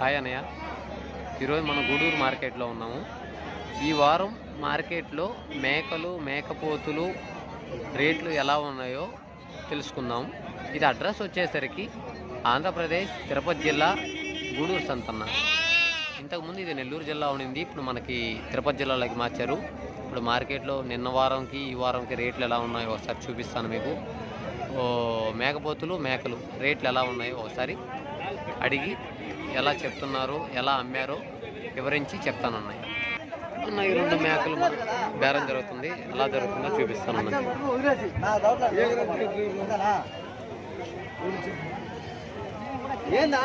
Hi అనయ్య ఈరోజు మనం గూడూరు మార్కెట్లో ఉన్నాము. ఈ వారం మార్కెట్లో మేకలు మేకపోతులు రేట్లు ఎలా ఉన్నాయో తెలుసుకుందాం. ఇది అడ్రస్ వచ్చేసరికి ఆంధ్రప్రదేశ్ తిరుపతి జిల్లా గూడూరు సంతన్న. ఇంతకుముందు ఇది నెల్లూరు జిల్లా ఉండింది. ఇప్పుడు మనకి తిరుపతి జిల్లాలోకి మార్చారు. ఇప్పుడు మార్కెట్లో నిన్న వారంకి ఈ వారంకి రేట్లు ఎలా ఉన్నాయో ఒకసారి చూపిస్తాను మీకు. మేకపోతులు మేకలు రేట్లు ఎలా ఉన్నాయో ఒకసారి అడిగి ఎలా చెప్తున్నారో ఎలా అమ్మారో వివరించి చెప్తానన్నాయి అన్న ఈ రెండు మేకలు బేరం జరుగుతుంది ఎలా జరుగుతుందో చూపిస్తాను అన్న. ఏందా?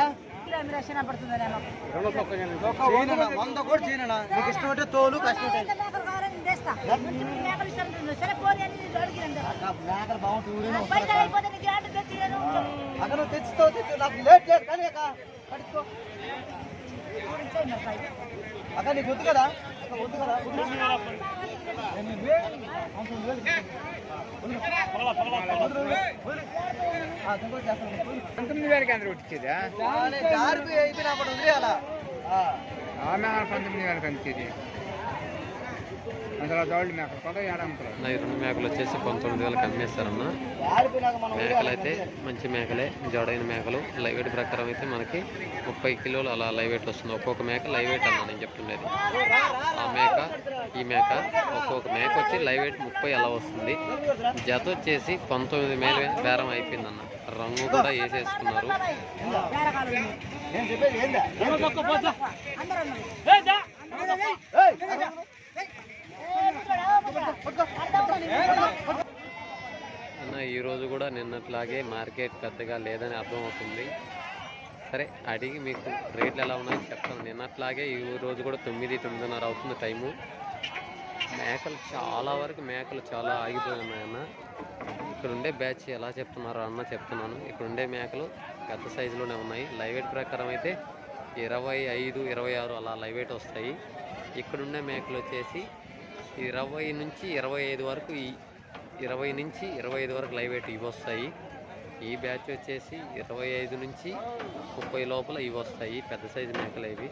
పడుతుంది నేను చేయనన్నా, వంద కూడా చేయనన్నా నీకు ఇష్టం అంటే తోలు కష్టం అక్కడ తెచ్చుతావు తెచ్చు నాకు లేట్ లేదు కానీ అక్క నీకు వద్దు కదా? వద్దు కదా. పంతొమ్మిది వేలకి అందరూ వచ్చిందా కానీ జారిపోయి అయిపోయినా అప్పుడు. ఆమె పంతొమ్మిది వేలకి అంతేది. రెండు మేకలు వచ్చేసి పంతొమ్మిది వేలకు అమ్మేస్తారన్న మేకలు అయితే మంచి మేకలే జోడైన మేకలు. లైవ్ వెయిట్ ప్రకారం అయితే మనకి ముప్పై కిలోలు అలా లైవ్ వెయిట్ వస్తుంది. ఒక్కొక్క మేక లైవ్ వెయిట్ అన్న నేను చెప్తుండేది. ఆ మేక ఈ మేక ఒక్కొక్క మేక వచ్చి లైవ్ వెయిట్ ముప్పై అలా వస్తుంది. జత వచ్చేసి పంతొమ్మిది మేల బేరం అయిపోయిందన్న. రంగు కూడా వేసేసుకున్నారు. చెప్పేది ఏందా అందరూ ఉన్నారు. ఏయ్, ఏ, కూర్చోరా, కూర్చో. అర్థం అవుతుంది. అన్న ఈరోజు కూడా నిన్నట్లాగే మార్కెట్ పెద్దగా లేదని అర్థమవుతుంది. సరే అడిగి మీకు రేట్లు ఎలా ఉన్నాయో చెప్తాను. నిన్నట్లాగే ఈ రోజు కూడా తొమ్మిది తొమ్మిదిన్నర అవుతుంది టైము. మేకలు చాలా వరకు మేకలు చాలా ఆగిపోయినాయన్న ఇక్కడ ఉండే బ్యాచ్ ఎలా చెప్తున్నారో అన్న చెప్తున్నాను. ఇక్కడ ఉండే మేకలు పెద్ద సైజులోనే ఉన్నాయి. లైవ్ వెయిట్ ప్రకారం అయితే ఇరవై ఐదు ఇరవై ఆరు అలా లైవ్ వెయిట్ వస్తాయి. ఇక్కడ ఉండే మేకలు వచ్చేసి ఇరవై నుంచి ఇరవై ఐదు వరకు ఈ ఇరవై నుంచి ఇరవై ఐదు వరకు లైవ్ వెయిట్ ఇవి వస్తాయి. ఈ బ్యాచ్ వచ్చేసి ఇరవై ఐదు నుంచి ముప్పై లోపల ఇవి వస్తాయి. పెద్ద సైజు మేకలు ఇవి.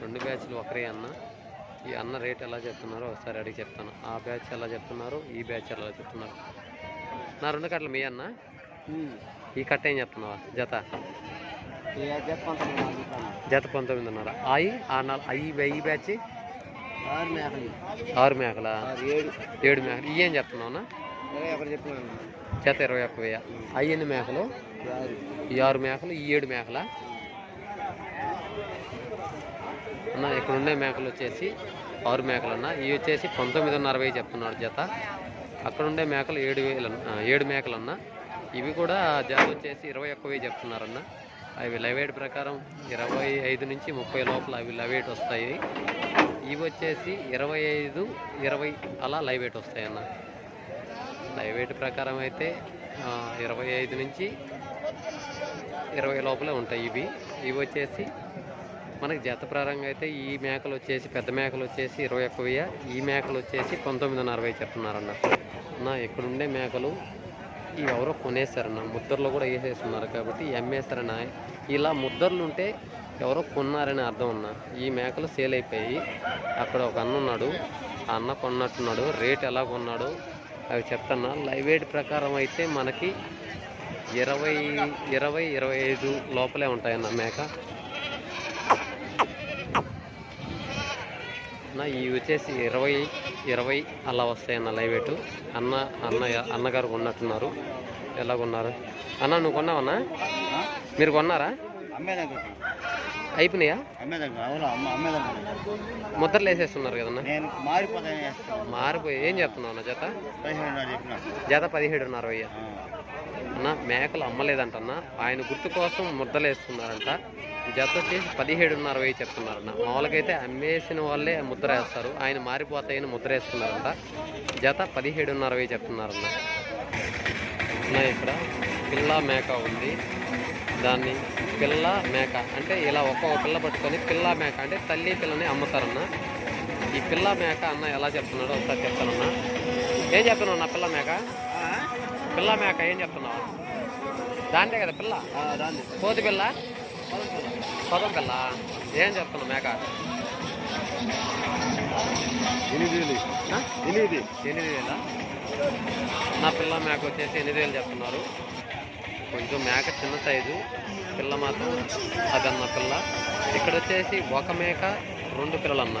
రెండు బ్యాచ్లు ఒకరే అన్న. ఈ అన్న రేట్ ఎలా చెప్తున్నారో ఒకసారి అడిగి చెప్తాను. ఆ బ్యాచ్ ఎలా చెప్తున్నారు? ఈ బ్యాచ్ ఎలా చెప్తున్నారు? నా రెండు కట్టలు మీ అన్న? ఈ కట్ట ఏం చెప్తున్నావా? జత. జత పంతొమ్మిదిన్నర అయి ఆ నాలుగు అయి ఈ బ్యాచ్ ఆరు మేకలు ఏడు. మేకలు. ఇవి ఏం చెప్తున్నావునా జత ఇరవై ఒక్క వెయ్యి అవి ఎన్ని మేకలు? ఈ ఆరు మేకలు ఈ ఏడు మేకల? అన్న ఇక్కడ ఉండే మేకలు వచ్చేసి ఆరు మేకలు అన్న. ఇవి వచ్చేసి పంతొమ్మిదిన్నర వెయ్యి చెప్తున్నాడు జత. అక్కడ ఉండే మేకలు ఏడు వేలు ఏడు మేకలు అన్న. ఇవి కూడా జత వచ్చేసి ఇరవై ఒక్క వెయ్యి చెప్తున్నారన్న అవి లైవేట్ ప్రకారం ఇరవై ఐదు నుంచి ముప్పై లోపల అవి లైవేట్ వస్తాయి. ఇవి వచ్చేసి ఇరవై ఐదు ఇరవై అలా లైవేట్ వస్తాయి అన్న లైవేట్ ప్రకారం అయితే ఇరవై ఐదు నుంచి ఇరవై లోపలే ఉంటాయి ఇవి. ఇవి వచ్చేసి మనకి జత ప్రారంగా అయితే ఈ మేకలు వచ్చేసి పెద్ద మేకలు వచ్చేసి ఇరవై ఒక్క వెయ్యి ఈ మేకలు వచ్చేసి పంతొమ్మిది అరవై చెప్తున్నారన్న. నా ఇక్కడుండే మేకలు ఇవి ఎవరో కొనేశారన్న ముద్దర్లో కూడా వేసేస్తున్నారు కాబట్టి ఇవి అమ్మేస్తారన్న ఇలా ముద్దర్లు ఉంటే ఎవరో కొన్నారని అర్థం అన్న. ఈ మేకలు సేల్ అయిపోయి అక్కడ ఒక అన్న ఉన్నాడు. ఆ అన్న కొన్నట్టున్నాడు. రేట్ ఎలా కొన్నాడు అవి చెప్తున్నా. లైవ్ వెయిట్ ప్రకారం అయితే మనకి ఇరవై ఇరవై ఇరవై ఐదు లోపలే ఉంటాయన్న మేక. అన్న ఇవి వచ్చేసి ఇరవై ఇరవై అలా వస్తాయన్న లైవ్ వెయిట్ అన్న అన్న అన్నగారు కొన్నట్టున్నారు. ఎలా కొన్నారు అన్న నువ్వు కొన్నావన్నా మీరు కొన్నారా? అయిపోయినాయా? ముద్రలు వేసేస్తున్నారు కదన్నా? మారిపోయి ఏం చెప్తున్నావు అన్న జత? జత పదిహేడున్నర వెయ్యి అన్న మేకలు అమ్మలేదంటన్న. ఆయన గుర్తు కోసం ముద్దలు వేస్తున్నారంట జత వచ్చేసి పదిహేడున్నర వెయ్యి చెప్తున్నారన్న మామూలుగా అయితే అమ్మేసిన వాళ్ళే ముద్ర వేస్తారు. ఆయన మారిపోతాయని ముద్ర వేస్తున్నారంట. జత పదిహేడున్నర వెయ్యి చెప్తున్నారన్న ఇక్కడ. పిల్ల మేక ఉంది. దాన్ని పిల్ల మేక అంటే ఇలా ఒక్కొక్క పిల్ల పట్టుకొని పిల్ల మేక అంటే తల్లి పిల్లని అమ్ముతారన్న. ఈ పిల్ల మేక అన్న ఎలా చెప్తున్నాడో ఒకసారి చెప్తానన్న ఏం చెప్తున్నావు అన్న పిల్ల మేక? పిల్ల మేక ఏం చెప్తున్నావు? దాంతే కదా పిల్ల. దాన్ని. కోతి పిల్ల? పదం పిల్ల ఏం చెప్తున్నావు మేక? ఎనిమిది ఆ? ఎనిమిది. ఎనిమిది వేల? నా పిల్ల మేక వచ్చేసి ఎనిమిది వేలు చెప్తున్నారు కొంచెం మేక చిన్న సైజు పిల్ల మాత్రం అదన్న పిల్ల. ఇక్కడ వచ్చేసి ఒక మేక రెండు పిల్లలు అన్న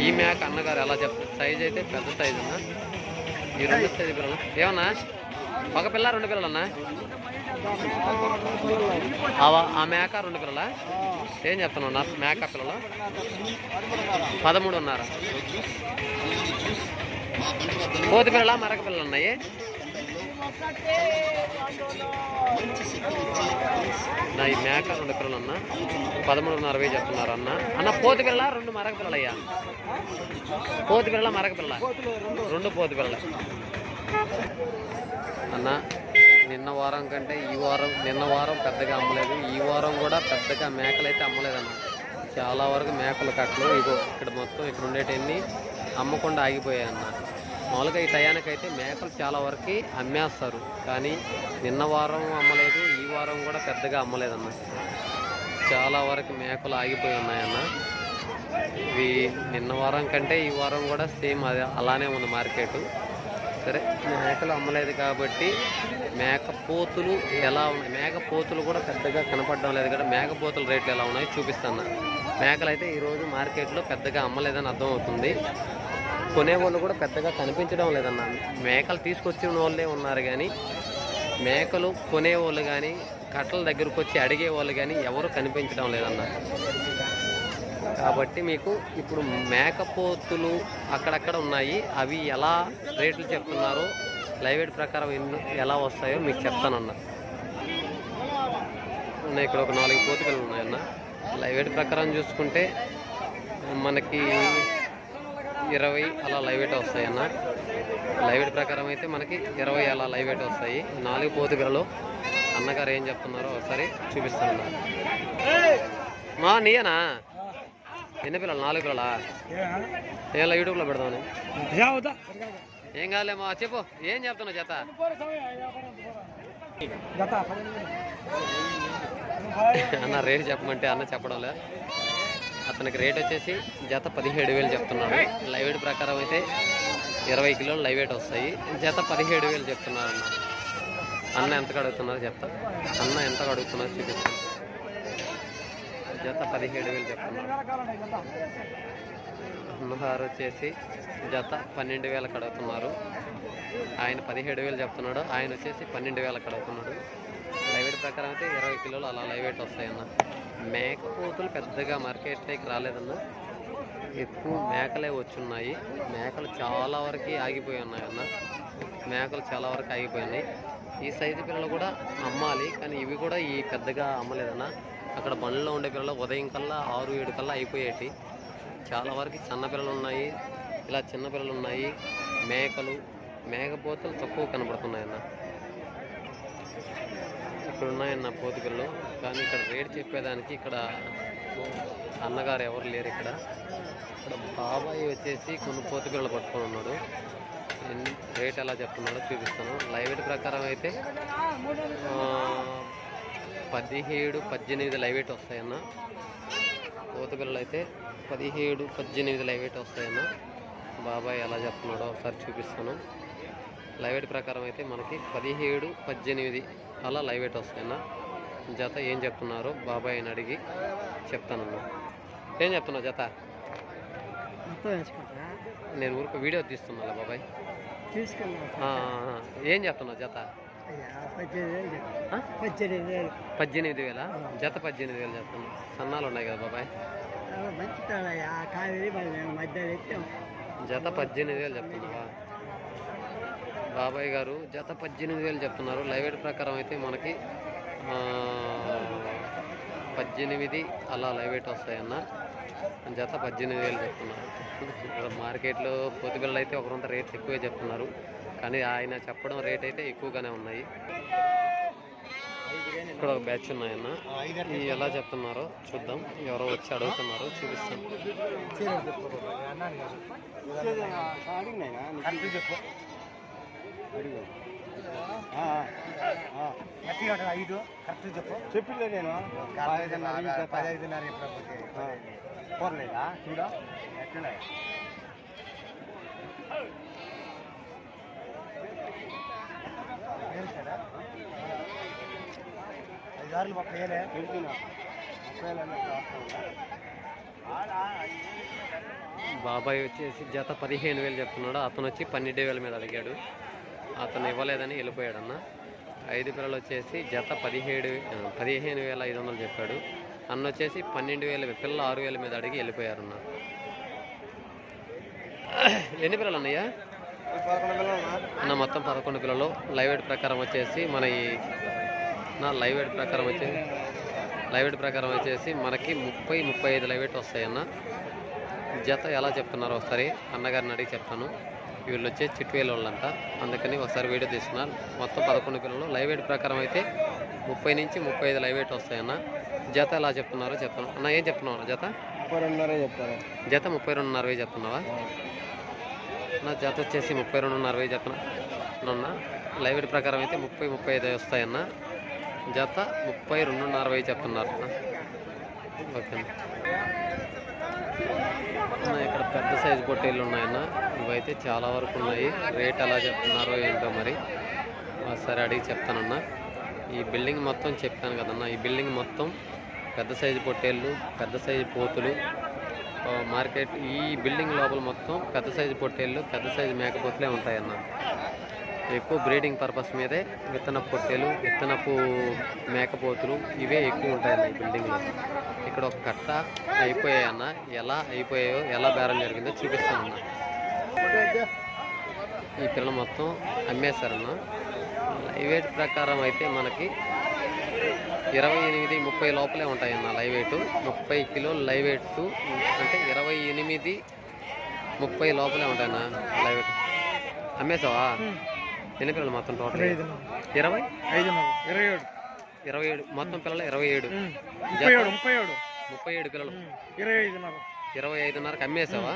ఈ మేక అన్నగారు ఎలా చెప్తారు సైజ్ అయితే పెద్ద సైజు అన్న. ఈ రెండు సైజు పిల్లలు. ఏమన్నా? ఒక పిల్ల రెండు పిల్లలన్నా? ఆ- మేక రెండు పిల్లల? ఏం చెప్తున్నావు నా మేక పిల్లలు? పదమూడు ఉన్నారా కోతి పిల్లల మరక పిల్లలు ఉన్నాయి నా ఈ మేక రెండు పిల్లలు అన్న పదమూడున్నర వెయ్యి చెప్తున్నారు అన్న. అన్న పోతి పిల్ల రెండు మరక పిల్లలయ్యా? పోతి పిల్ల మరక పిల్ల రెండు పోతి పిల్ల అన్న నిన్న వారం కంటే ఈ వారం నిన్న వారం పెద్దగా అమ్మలేదు. ఈ వారం కూడా పెద్దగా మేకలు అయితే అమ్మలేదన్న. చాలా వరకు మేకలు కట్టలు ఇగో ఇక్కడ మొత్తం ఇక్కడ ఉండేటన్ని అమ్మకుండా ఆగిపోయాయి అన్న మామూలుగా ఈ టయానికైతే మేకలు చాలా వరకు అమ్మేస్తారు. కానీ నిన్న వారం అమ్మలేదు ఈ వారం కూడా పెద్దగా అమ్మలేదన్న. చాలా వరకు మేకలు ఆగిపోయి ఉన్నాయన్న ఇవి నిన్న వారం కంటే ఈ వారం కూడా సేమ్ అదే అలానే ఉంది మార్కెట్. సరే. మేకలు అమ్మలేదు కాబట్టి మేకపోతులు ఎలా ఉన్నాయి? మేకపోతులు కూడా పెద్దగా కనపడడం లేదు కదా. మేకపోతుల రేట్లు ఎలా ఉన్నాయో చూపిస్తాను. మేకలు అయితే ఈరోజు మార్కెట్లో పెద్దగా అమ్మలేదని అర్థమవుతుంది కొనేవాళ్ళు కూడా పెద్దగా కనిపించడం లేదన్న. మేకలు తీసుకొచ్చిన వాళ్ళే ఉన్నారు కానీ మేకలు కొనేవాళ్ళు కానీ కట్టల దగ్గరకు వచ్చి అడిగే వాళ్ళు కానీ ఎవరు కనిపించడం లేదన్న. కాబట్టి మీకు ఇప్పుడు మేకపోతులు అక్కడక్కడ ఉన్నాయి. అవి ఎలా రేట్లు చెప్తున్నారో? లైవ్ వెయిట్ ప్రకారం ఎలా వస్తాయో మీకు చెప్తానన్న. ఇక్కడ ఒక నాలుగు పోతుకలు ఉన్నాయన్న. లైవ్ వెయిట్ ప్రకారం చూసుకుంటే మనకి ఇరవై అలా లైవ్ వెయిట్ వస్తాయన్న. లైవ్ ప్రకారం అయితే మనకి ఇరవై అలా లైవ్ ఎయిట్ వస్తాయి నాలుగు పోతుకలలో అన్నగారు ఏం చెప్తున్నారో ఒకసారి చూపిస్తాను మా నీయనా? ఎన్ని పిల్లలు? నాలుగు పిల్లలా? ఏం యూట్యూబ్లో పెడదామని. ఏం కాదులేమో చెప్పు. ఏం చెప్తున్నావు జత? అన్న రేట్ చెప్పమంటే అన్న చెప్పడం లేదు. అతనికి రేట్ వచ్చేసి జత పదిహేడు వేలు చెప్తున్నాడు. లైవ్ వెయిట్ ప్రకారం అయితే ఇరవై కిలోలు లైవ్ వెయిట్ వస్తాయి. జత పదిహేడు వేలు చెప్తున్నారు అన్న. అన్న ఎంతకు అడుగుతున్నారు చెప్తా. అన్న ఎంతకు అడుగుతున్నారు చూపిస్తాను జత పదిహేడు వేలు చెప్తున్నారు అన్నగారు వచ్చేసి జత పన్నెండు వేలకు అడుగుతున్నారు. ఆయన పదిహేడు వేలు చెప్తున్నాడు. ఆయన వచ్చేసి పన్నెండు వేలకు అడుగుతున్నాడు. లైవేట్ ప్రకారం అయితే ఇరవై కిలోలు అలా లైవేట్ వస్తాయన్న. మేకపోతులు పెద్దగా మార్కెట్లోకి రాలేదన్న. ఎక్కువ మేకలే వచ్చున్నాయి. మేకలు చాలా వరకు ఆగిపోయి ఉన్నాయి అన్న మేకలు చాలా వరకు ఆగిపోయినాయి. ఈ సైజు పిల్లలు కూడా అమ్మాలి కానీ ఇవి కూడా ఈ పెద్దగా అమ్మలేదన్నా. అక్కడ బండ్లో ఉండే పిల్లలు ఉదయం కల్లా ఆరు ఏడు కల్లా అయిపోయేటి. చాలా వరకు చిన్నపిల్లలు ఉన్నాయి. ఇలా చిన్న పిల్లలు ఉన్నాయి. మేకలు మేకపోతలు తక్కువ కనబడుతున్నాయన్న. ఇక్కడ ఉన్నాయన్న పోతు పిల్లలు. కానీ ఇక్కడ రేట్ చెప్పేదానికి ఇక్కడ అన్నగారు ఎవరు లేరు ఇక్కడ. ఇక్కడ బాబాయ్ వచ్చేసి కొన్ని పోతు పిల్లలు పట్టుకొని ఉన్నాడు. రేట్ ఎలా చెప్తున్నాడో చూపిస్తాను. లైవ్ ప్రకారం అయితే పదిహేడు పద్దెనిమిది లైవ్ వెయిట్ వస్తాయన్న. పోతు పిల్లలు అయితే పదిహేడు పద్దెనిమిది లైవ్ వెయిట్ వస్తాయన్న. బాబాయ్ ఎలా చెప్తున్నాడో ఒకసారి చూపిస్తాను. లైవ్ వెయిట్ ప్రకారం అయితే మనకి పదిహేడు పద్దెనిమిది అలా లైవ్ వెయిట్ వస్తాయన్న. జత ఏం చెప్తున్నారు బాబాయ్ అని అడిగి చెప్తానన్నా ఏం చెప్తున్నావు జత? నేను ఊరికి వీడియో తీస్తున్నా బాబాయ్. ఏం చెప్తున్నావు జత? పద్దెనిమిది వేలు. జత పద్దెనిమిది వేలు చెప్తున్నా సన్నాలు ఉన్నాయి కదా బాబాయ్? మంచి జత పద్దెనిమిది వేలు చెప్తున్నావా? బాబాయ్ గారు జత పద్దెనిమిది వేలు చెప్తున్నారు. లైవ్ ప్రకారం అయితే మనకి పద్దెనిమిది అలా లైవ్ వస్తాయన్న. జత పద్దెనిమిది వేలు చెప్తున్నారు. ఇక్కడ మార్కెట్లో పొద్దుగళ్ళు అయితే ఒకరంత రేట్ ఎక్కువే చెప్తున్నారు. కానీ ఆయన చెప్పడం రేట్ అయితే ఎక్కువగానే ఉన్నాయి. ఇక్కడ ఒక బ్యాచ్ ఉన్నాయన్న. ఇవి ఎలా చెప్తున్నారో చూద్దాం. ఎవరో వచ్చి అడుగుతున్నారు చూపిస్తాం. ఐదు కరెక్ట్ చెప్పు. చెప్పిందే నేను పదహైదున్నర పదహైదున్నర ఎప్పుడు పోరలేదా చూడ ఎట్లా ఐదు ఆరులు ముప్పై వేలే ముప్పై బాబాయ్ వచ్చేసి జత పదిహేను వేలు చెప్తున్నాడు. అతను వచ్చి పన్నెండు వేల మీద అడిగాడు. అతను ఇవ్వలేదని వెళ్ళిపోయాడన్న. ఐదు పిల్లలు వచ్చేసి జత పదిహేడు పదిహేను వేల ఐదు వందలు చెప్పాడు. అన్న వచ్చేసి పన్నెండు వేల పిల్లలు ఆరు వేల మీద అడిగి వెళ్ళిపోయారన్న. ఎన్ని పిల్లలు అన్నయ్యా? అన్న? మొత్తం పదకొండు పిల్లలు లైవ్ వెయిట్ ప్రకారం వచ్చేసి మన ఈ నా లైవ్ వెయిట్ ప్రకారం వచ్చేసి లైవ్ వెయిట్ ప్రకారం వచ్చేసి మనకి ముప్పై ముప్పై ఐదు లైవ్ వెయిట్ వస్తాయన్న జత ఎలా చెప్తున్నారో ఒకసారి అన్నగారిని అడిగి చెప్తాను. వీళ్ళు వచ్చే చిట్వేలు వాళ్ళంట అందుకని ఒకసారి వీడియో తీసుకున్నారు. మొత్తం పదకొండు పిల్లలు లైవ్ వెయిట్ ప్రకారం అయితే ముప్పై నుంచి ముప్పై ఐదు లైవ్ వెయిట్ వస్తాయన్న జత ఎలా చెప్తున్నారో చెప్తాను. అన్న ఏం చెప్తున్నావు అన్న జత? ముప్పై రెండున్నర చెప్తాను జత ముప్పై రెండున్నర చెప్తున్నావా? నా జత వచ్చేసి ముప్పై రెండున్నర అరవై చెప్తున్నా అన్న లైవ్ ప్రకారం అయితే ముప్పై ముప్పై ఐదు వస్తాయన్న. జత ముప్పై రెండున్నర వేలు చెప్తున్నారు. అన్న ఓకే అన్న ఇక్కడ పెద్ద సైజు పొట్టేళ్ళు ఉన్నాయన్న. ఇవైతే చాలా వరకు ఉన్నాయి. రేట్ ఎలా చెప్తున్నారో ఏంటో మరి ఒకసారి అడిగి చెప్తానన్న. ఈ బిల్డింగ్ మొత్తం చెప్పాను కదన్న. ఈ బిల్డింగ్ మొత్తం పెద్ద సైజు పొట్టేళ్ళు పెద్ద సైజు పోతులు మార్కెట్ ఈ బిల్డింగ్ లోపల మొత్తం పెద్ద సైజు పొట్టేళ్ళు పెద్ద సైజు మేకపోతులే ఉంటాయన్న. ఎక్కువ బ్రీడింగ్ పర్పస్ మీదే విత్తనపు పొట్టేలు విత్తనపు మేకపోతులు ఇవే ఎక్కువ ఉంటాయన్న ఈ బిల్డింగ్లో. ఇక్కడ ఒక కట్ట అయిపోయాయన్న. ఎలా అయిపోయాయో ఎలా బేరం జరిగిందో చూపిస్తానన్న. ఈ పిల్లలు మొత్తం అమ్మేశారన్న. లైవ్ ప్రకారం అయితే మనకి ఇరవై ఎనిమిది ముప్పై లోపలే ఉంటాయన్న లైవ్ వెయిట్ ముప్పై కిలోలు లైవ్ వెయిట్ అంటే ఇరవై ఎనిమిది ముప్పై లోపలే ఉంటాయన్న లైవ్ వెయిట్ అమ్మేసావా? ఎన్ని పిల్లలు మొత్తం టోటల్ ఇరవై? ఐదున్నర ఇరవై ఏడు. ఇరవై ఏడు. మొత్తం పిల్లలు ఇరవై ఏడు. ముప్పై ఏడు ముప్పై ఏడు. ముప్పై ఏడు పిల్లలు. ఇరవై ఐదున్నర. ఇరవై ఐదున్నరకు అమ్మేసావా?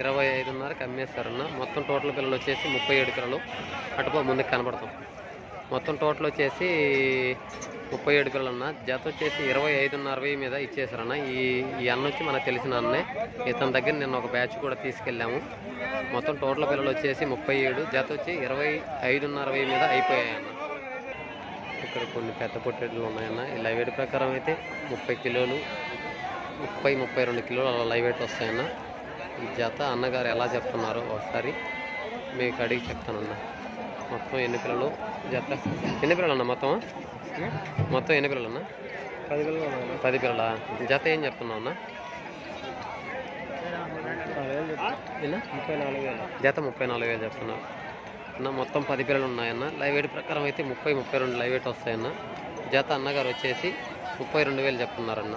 ఇరవై ఐదున్నరకు అమ్మేస్తారన్న. మొత్తం టోటల్ పిల్లలు వచ్చేసి ముప్పై ఏడు పిల్లలు. అటుపో ముందుకు కనబడతాం. మొత్తం టోటల్ వచ్చేసి ముప్పై ఏడు పిల్లలన్న. జత వచ్చేసి ఇరవై ఐదున్నర వెయ్యి మీద ఇచ్చేసారన్న ఈ ఈ అన్న వచ్చి మనకు తెలిసిన అన్నే. ఇతని దగ్గర నిన్న ఒక బ్యాచ్ కూడా తీసుకెళ్ళాము. మొత్తం టోటల్ పిల్లలు వచ్చేసి ముప్పై ఏడు. జత వచ్చి ఇరవై ఐదున్నర వెయ్యి మీద అయిపోయాయి అన్న ఇక్కడ కొన్ని పెద్ద పొట్టేట్లు ఉన్నాయన్న. ఈ లైవ్ వెయిట్ ప్రకారం అయితే ముప్పై కిలోలు ముప్పై ముప్పై రెండు కిలోలు అలా లైవ్ వెయిట్ వస్తాయన్న. ఈ జత అన్నగారు ఎలా చెప్తున్నారో ఒకసారి మీకు అడిగి చెప్తానన్నా. మొత్తం ఎన్ని పిల్లలు? జత ఎన్ని పిల్లలు అన్న మొత్తం? మొత్తం ఎన్ని పిల్లలు అన్న పది పిల్లలు పది పిల్లల? జత ఏం చెప్తున్నావు అన్న? ఎన్న? ముప్పై నాలుగు వేలు. జత ముప్పై నాలుగు వేలు చెప్తున్నారు అన్న మొత్తం పది పిల్లలు ఉన్నాయన్న. లైవ్ వెయిట్ ప్రకారం అయితే ముప్పై ముప్పై రెండు లైవ్ వెయిట్ వస్తాయన్న. జత అన్నగారు వచ్చేసి ముప్పై రెండు వేలు చెప్తున్నారన్న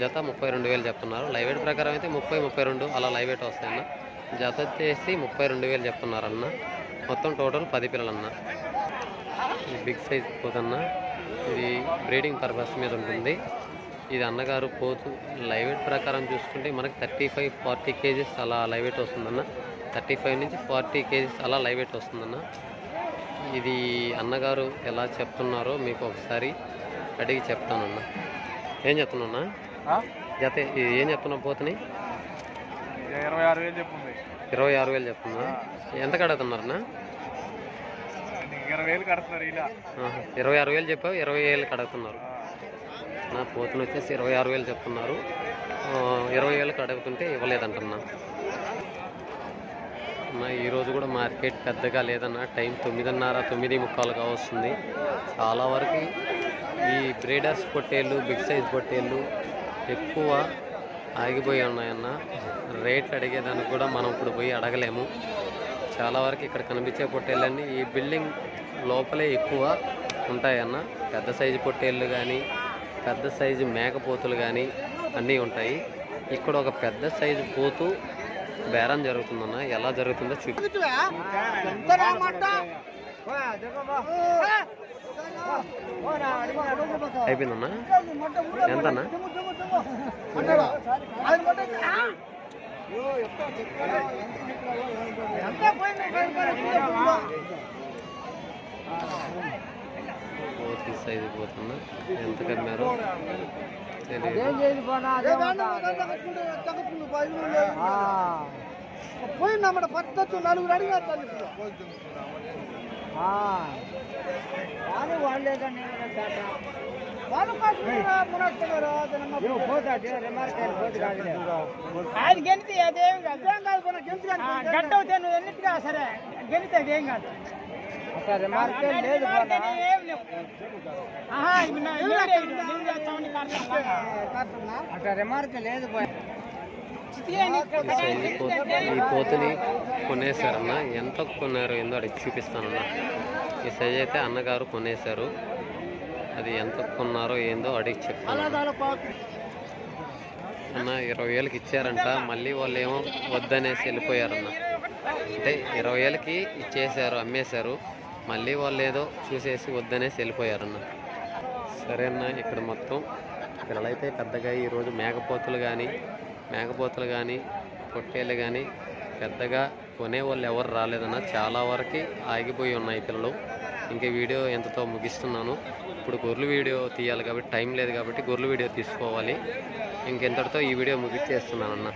జత ముప్పై రెండు వేలు చెప్తున్నారు లైవ్ వెయిట్ ప్రకారం అయితే ముప్పై ముప్పై రెండు అలా లైవ్ వెయిట్ వస్తాయన్న. జత వచ్చేసి ముప్పై రెండు వేలు చెప్తున్నారన్న మొత్తం టోటల్ పది పిల్లలన్న. Big size Pothanna. ఇది బ్రీడింగ్ పర్పస్ మీద ఉంటుంది. ఇది అన్నగారు పోతు లైవ్ వెయిట్ ప్రకారం చూసుకుంటే మనకి థర్టీ ఫైవ్ ఫార్టీ కేజీస్ అలా లైవ్ వెయిట్ వస్తుందన్న. థర్టీ ఫైవ్ నుంచి ఫార్టీ కేజీస్ అలా లైవ్ వెయిట్ వస్తుందన్న. ఇది అన్నగారు ఎలా చెప్తున్నారో మీకు ఒకసారి అడిగి చెప్తానన్న. ఏం చెప్తున్నా జత ఇది ఏం చెప్తున్నా పోతుని? ఇరవై ఆరు వేలు చెప్పుంది ఇరవై ఆరు వేలు చెప్తున్నా. ఎంత కడుగుతున్నారన్నా ఇరవై వేలు కడుతున్నారు ఇలా. ఇరవై ఆరు వేలు చెప్పావు ఇరవై వేలు కడుగుతున్నారు నా పోతుని వచ్చేసి ఇరవై ఆరు వేలు చెప్తున్నారు. ఇరవై వేలకు అడుగుతుంటే ఇవ్వలేదంటన్నా. నా ఈరోజు కూడా మార్కెట్ పెద్దగా లేదన్న. టైం తొమ్మిదిన్నర తొమ్మిది ముక్కాలుగా వస్తుంది చాలా వరకు ఈ బ్రీడర్స్ పొట్టేళ్ళు బిగ్ సైజ్ పొట్టేళ్ళు ఎక్కువ ఆగిపోయి ఉన్నాయన్న. రేట్లు అడిగేదానికి కూడా మనం ఇప్పుడు పోయి అడగలేము. చాలా వరకు ఇక్కడ కనిపించే పొట్టేళ్ళన్నీ ఈ బిల్డింగ్ లోపలే ఎక్కువ ఉంటాయన్న. పెద్ద సైజు పొట్టేళ్ళు కానీ పెద్ద సైజు మేకపోతులు కానీ అన్నీ ఉంటాయి. ఇక్కడ ఒక పెద్ద సైజు పోతు బేరం జరుగుతుందన్న. ఎలా జరుగుతుందో చూపి అయిపోయిందన్నా? ఎంతన్నా? ఈ సైజు పోతున్నా. ఎంత కమ్మారో? తెలియదు పోయిందన్నమాట పట్టచ్చు నలుగురు అడిగారు అది గెలితే అదేం కాదు. అదేం కాదు కొన గెంతు కానీ గడ్డ అవుతే నువ్వు ఎన్నిటిగా సరే. గెలితే అదేం కాదు. అట్లా రిమార్క్ లేదు పోయి. ఈ ఈ పోతుని కొనేశారన్న. ఎంత కొన్నారు ఏందో అడిగి చూపిస్తానన్న. ఈ సైజ్ అయితే అన్నగారు కొనేశారు. అది ఎంత కొన్నారో ఏందో అడిగి చెప్తాను. అన్న ఇరవై వేలకి ఇచ్చారంట. మళ్ళీ వాళ్ళు ఏమో వద్దనేసి వెళ్ళిపోయారన్న. అంటే ఇరవై వేలకి ఇచ్చేసారు అమ్మేశారు. మళ్ళీ వాళ్ళు ఏదో చూసేసి వద్దనేసి వెళ్ళిపోయారన్న. సరే అన్న ఇక్కడ మొత్తం పిల్లలైతే పెద్దగా ఈరోజు మేకపోతులు కానీ మేకపోతలు కానీ పొట్టేళ్ళు కానీ పెద్దగా కొనేవాళ్ళు ఎవరు రాలేదన్న చాలా వరకు ఆగిపోయి ఉన్నాయి పిల్లలు. ఇంకా వీడియో ఎంతతో ముగిస్తున్నాను. ఇప్పుడు గొర్రెలు వీడియో తీయాలి కాబట్టి టైం లేదు కాబట్టి గొర్రెలు వీడియో తీసుకోవాలి. ఇంకెంతటితో ఈ వీడియో ముగిచ్చేస్తున్నాను అన్నా